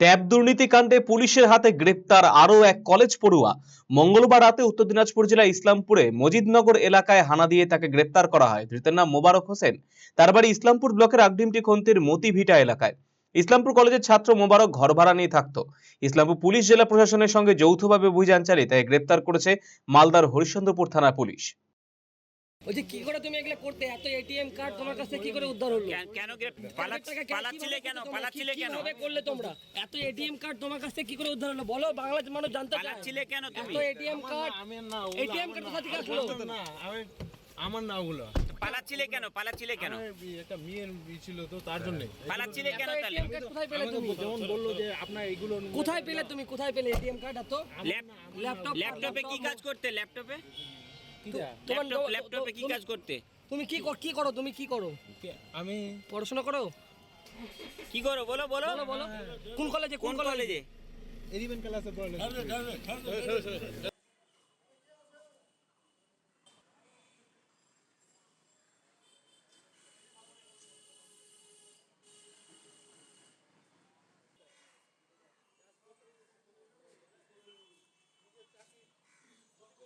Tab দুর্নীতি কাণ্ডে পুলিশের হাতে গ্রেপ্তার আরও এক কলেজ পড়ুয়া। মঙ্গলবার রাতে উত্তর দিনাজপুর জেলার ইসলামপুরে মজিদনগর এলাকায় হানা দিয়ে তাকে গ্রেপ্তার করা হয়। ধৃতের নাম মোবারক হোসেন। তার বাড়ি ইসলামপুর ব্লকের আগডিমটি খন্তির মতিভিটা এলাকায়। ইসলামপুর কলেজের ছাত্র মোবারক ঘর ভাড়া নিয়ে থাকতো। ইসলামপুর পুলিশ, জেলা প্রশাসনের সঙ্গে যৌথভাবে অভিযান চালিয়ে তাকে গ্রেপ্তার করেছে মালদার হরিশ্চন্দ্রপুর থানা পুলিশ। বলছি কি করে তুমি এগুলো করতে? এত এটিএম কার্ড তোমার কাছ কি করে উদ্ধার হলো? কেন- পালাচ্ছিলে কেন? পালাচ্ছিলে কেন? কীভাবে করলে তোমরা? এত এটিএম কার্ড তোমার কাছ কি করে উদ্ধার হলো? বলো বাংলাদেশ মানুষ জানতে পালাচ্ছিলে কেন তুমি? এত এটিএম কার্ড আমি না এটিএম কার্ড থেকে না আমি আমার না ওগুলো। পালাচ্ছিলে কেন? পালাচ্ছিলে কেন? একটা মেয়ের ছিল তো তার জন্য। পালাচ্ছিলে কেন তাহলে? কোথায় পেলে তুমি? যেমন বলল যে আপনার এগুলো কোথায় পেলে তুমি? কোথায় পেলে এটিএম কার্ড এত? ল্যাপটপ ল্যাপটপে কি কাজ করতে? ল্যাপটপে? তোমার ল্যাপটপে কি কাজ করতে তুমি কি কর- কি করো তুমি কি করো আমি পড়াশোনা করো কি করো বলো বলো বলো বলো কোন কলেজে কোন কলেজে এলিভেন ক্লাসে পড়লে